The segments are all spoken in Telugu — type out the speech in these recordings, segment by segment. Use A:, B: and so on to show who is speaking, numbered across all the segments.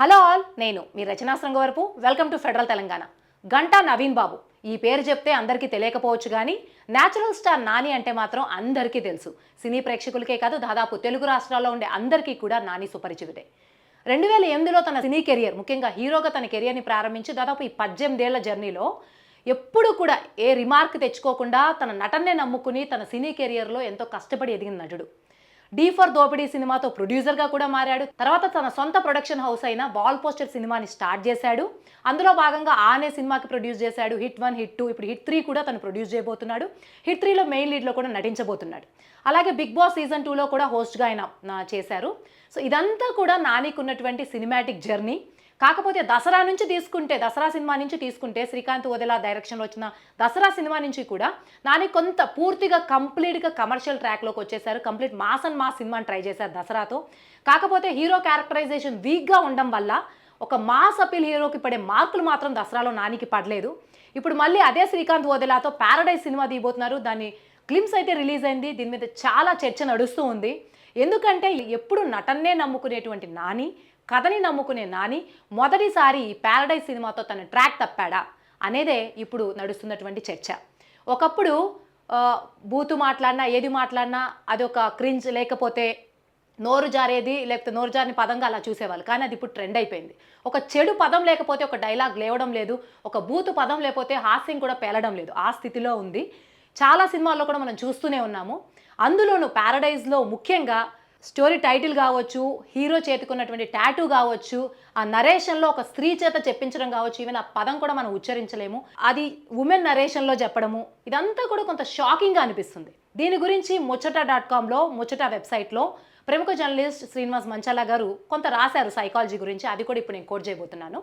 A: హలో ఆల్ నేను మీ Rachana Varapu welcome to federal Telangana. Ganta Naveen Babu. ఈ పేరు చెప్తే అందరికీ తెలియకపోవచ్చు కానీ న్యాచురల్ స్టార్ నాని అంటే మాత్రం అందరికీ తెలుసు. సినీ ప్రేక్షకులకే కాదు దాదాపు తెలుగు రాష్ట్రాల్లో ఉండే అందరికీ కూడా నాని సుపరిచితుడే. రెండు వేల ఎనిమిదిలో తన సినీ కెరియర్ ముఖ్యంగా హీరోగా తన కెరియర్ని ప్రారంభించి దాదాపు ఈ పద్దెనిమిదేళ్ళ జర్నీలో ఎప్పుడు కూడా ఏ రిమార్క్ తెచ్చుకోకుండా తన నటనే నమ్ముకుని తన సినీ కెరియర్లో ఎంతో కష్టపడి ఎదిగిన నటుడు. డీ ఫర్ దోపిడీ సినిమాతో ప్రొడ్యూసర్గా కూడా మారాడు. తర్వాత తన సొంత ప్రొడక్షన్ హౌస్ అయిన వాల్ పోస్టర్ సినిమాని స్టార్ట్ చేశాడు. అందులో భాగంగా ఆనే సినిమాకి ప్రొడ్యూస్ చేశాడు. హిట్ వన్ హిట్ టూ ఇప్పుడు హిట్ త్రీ కూడా తను ప్రొడ్యూస్ చేయబోతున్నాడు. హిట్ త్రీలో మెయిన్ లీడ్లో కూడా నటించబోతున్నాడు. అలాగే బిగ్ బాస్ సీజన్ టూలో కూడా హోస్ట్గా ఆయన చేశారు. సో ఇదంతా కూడా నానికి ఉన్నటువంటి సినిమాటిక్ జర్నీ కాకపోతే దసరా నుంచి తీసుకుంటే దసరా సినిమా నుంచి తీసుకుంటే శ్రీకాంత్ వదిలా డైరెక్షన్లో వచ్చిన దసరా సినిమా నుంచి కూడా నాని కొంత పూర్తిగా కంప్లీట్గా కమర్షియల్ ట్రాక్లోకి వచ్చేసారు. కంప్లీట్ మాస్ అండ్ మాస్ సినిమాని ట్రై చేశారు దసరాతో. కాకపోతే హీరో క్యారెక్టరైజేషన్ వీక్గా ఉండడం వల్ల ఒక మాస్ అపీల్ హీరోకి పడే మార్కులు మాత్రం దసరాలో నానికి పడలేదు. ఇప్పుడు మళ్ళీ అదే శ్రీకాంత్ వదిలాతో ప్యారడైజ్ సినిమా తీయబోతున్నారు. దాన్ని క్లిమ్స్ అయితే రిలీజ్ అయింది. దీని మీద చాలా చర్చ నడుస్తూ ఉంది. ఎందుకంటే ఎప్పుడు నటన్నే నమ్ముకునేటువంటి నాని కథని నమ్ముకునే నాని మొదటిసారి ఈ ప్యారడైజ్ సినిమాతో తన ట్రాక్ తప్పాడా అనేదే ఇప్పుడు నడుస్తున్నటువంటి చర్చ. ఒకప్పుడు బూతు మాట్లాడినా ఏది మాట్లాడినా అది ఒక క్రింజ్ లేకపోతే నోరు జారేది లేకపోతే నోరు జారిన పదంగా అలా చూసేవాళ్ళు. కానీ అది ఇప్పుడు ట్రెండ్ అయిపోయింది. ఒక చెడు పదం లేకపోతే ఒక డైలాగ్ లేవడం లేదు ఒక బూతు పదం లేకపోతే హాస్యం కూడా పేలడం లేదు. ఆ స్థితిలో ఉంది. చాలా సినిమాల్లో కూడా మనం చూస్తూనే ఉన్నాము. అందులోనూ ప్యారడైజ్లో ముఖ్యంగా స్టోరీ టైటిల్ కావచ్చు హీరో చేతికున్నటువంటి టాటూ కావచ్చు ఆ నరేషన్లో ఒక స్త్రీ చేత చెప్పించడం కావచ్చు ఈవెన్ ఆ పదం కూడా మనం ఉచ్చరించలేము. అది ఉమెన్ నరేషన్లో చెప్పడము ఇదంతా కూడా కొంత షాకింగ్గా అనిపిస్తుంది. దీని గురించి ముచ్చట డాట్ కామ్లో ముచ్చట వెబ్సైట్లో ప్రముఖ జర్నలిస్ట్ శ్రీనివాస్ మంచాల గారు కొంత రాశారు సైకాలజీ గురించి. అది కూడా ఇప్పుడు నేను కోట్ చేయబోతున్నాను.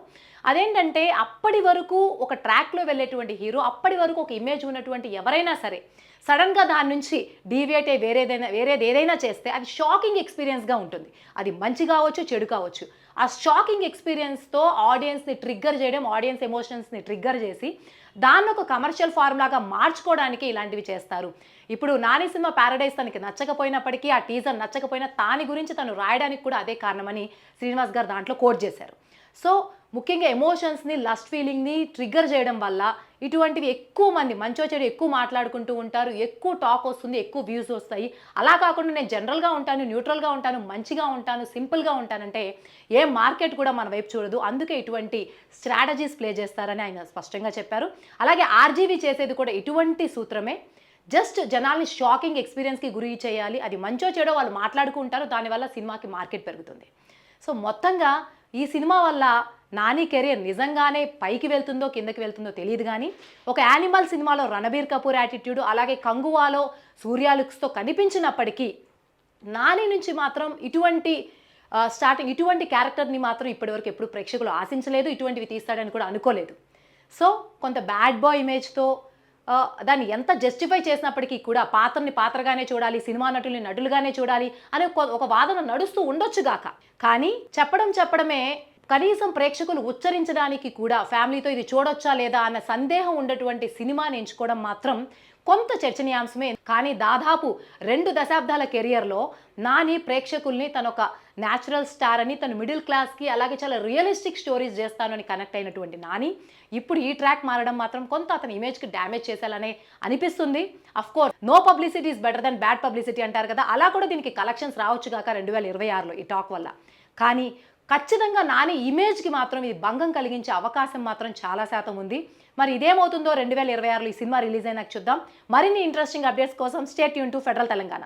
A: అదేంటంటే అప్పటి వరకు ఒక ట్రాక్లో వెళ్ళేటువంటి హీరో అప్పటి వరకు ఒక ఇమేజ్ ఉన్నటువంటి ఎవరైనా సరే సడన్గా దాని నుంచి డీవియేట్ అయ్యి వేరేదైనా వేరేది ఏదైనా చేస్తే అది షాకింగ్ ఎక్స్పీరియన్స్గా ఉంటుంది. అది మంచి కావచ్చు చెడు కావచ్చు. ఆ షాకింగ్ ఎక్స్పీరియన్స్తో ఆడియన్స్ని ట్రిగ్గర్ చేయడం ఆడియన్స్ ఎమోషన్స్ని ట్రిగ్గర్ చేసి దాన్ని ఒక కమర్షియల్ ఫార్ములాగా మార్చుకోవడానికి ఇలాంటివి చేస్తారు. ఇప్పుడు నాని సినిమా ప్యారడైజ్ తనకి నచ్చకపోయినప్పటికీ ఆ టీజర్ నచ్చకపోయినా దాని గురించి తను రాయడానికి కూడా అదే కారణమని శ్రీనివాస్ గారు దాంట్లో కోట్ చేశారు. సో ముఖ్యంగా ఎమోషన్స్ని లస్ట్ ఫీలింగ్ని ట్రిగ్గర్ చేయడం వల్ల ఇటువంటివి ఎక్కువ మంది మంచో చెడు ఎక్కువ మాట్లాడుకుంటూ ఉంటారు ఎక్కువ టాక్ వస్తుంది ఎక్కువ వ్యూస్ వస్తాయి. అలా కాకుండా నేను జనరల్గా ఉంటాను న్యూట్రల్గా ఉంటాను మంచిగా ఉంటాను సింపుల్గా ఉంటానంటే ఏ మార్కెట్ కూడా మన వైపు చూడదు. అందుకే ఇటువంటి స్ట్రాటజీస్ ప్లే చేస్తారని ఆయన స్పష్టంగా చెప్పారు. అలాగే ఆర్జీవీ చేసేది కూడా ఇటువంటి సూత్రమే. జస్ట్ జనాల్ని షాకింగ్ ఎక్స్పీరియన్స్కి గురి చేయాలి. అది మంచో చెడో వాళ్ళు మాట్లాడుకుంటారు దానివల్ల సినిమాకి మార్కెట్ పెరుగుతుంది. సో మొత్తంగా ఈ సినిమా వల్ల నాని కెరీర్ నిజంగానే పైకి వెళ్తుందో కిందకి వెళ్తుందో తెలియదు కానీ ఒక యానిమల్ సినిమాలో రణబీర్ కపూర్ యాటిట్యూడ్ అలాగే కంగువాలో సూర్య లుక్స్తో కనిపించినప్పటికీ నాని నుంచి మాత్రం ఇటువంటి స్టార్టింగ్ ఇటువంటి క్యారెక్టర్ని మాత్రం ఇప్పటివరకు ఎప్పుడు ప్రేక్షకులు ఆశించలేదు ఇటువంటివి తీస్తాడని కూడా అనుకోలేదు. సో కొంత బ్యాడ్ బాయ్ ఇమేజ్తో దాన్ని ఎంత జస్టిఫై చేసినప్పటికీ కూడా పాత్రని పాత్రగానే చూడాలి సినిమా నటుల్ని నటులుగానే చూడాలి అనే ఒక- వాదన నడుస్తూ ఉండొచ్చుగాక కానీ చెప్పడం చెప్పడమే కనీసం ప్రేక్షకులు ఉచ్చరించడానికి కూడా ఫ్యామిలీతో ఇది చూడొచ్చా లేదా అన్న సందేహం ఉండేటువంటి సినిమాని ఎంచుకోవడం మాత్రం కొంత చర్చనీయాంశమే. కానీ దాదాపు రెండు దశాబ్దాల కెరియర్లో నాని ప్రేక్షకుల్ని తన ఒక న్యాచురల్ స్టార్ అని తను మిడిల్ క్లాస్కి అలాగే చాలా రియలిస్టిక్ స్టోరీస్ చేస్తాను అని కనెక్ట్ అయినటువంటి నాని ఇప్పుడు ఈ ట్రాక్ మారడం మాత్రం కొంత అతని ఇమేజ్కి డ్యామేజ్ చేసేలానే అనిపిస్తుంది. Of course no publicity is better than bad publicity అంటారు కదా. అలా కూడా దీనికి కలెక్షన్స్ రావచ్చు కాక రెండు వేల ఇరవై ఆరులో ఈ టాక్ వల్ల. కానీ ఖచ్చితంగా నాని ఇమేజ్కి మాత్రం ఇది భంగం కలిగించే అవకాశం మాత్రం చాలా శాతం ఉంది. మరి ఇదేమవుతుందో రెండు వేల ఇరవై ఆరులో ఈ సినిమా రిలీజ్ అయినాక చూద్దాం. మరిన్ని ఇంట్రెస్టింగ్ అప్డేట్స్ కోసం స్టేట్ యూన్ టు ఫెడరల్ తెలంగాణ.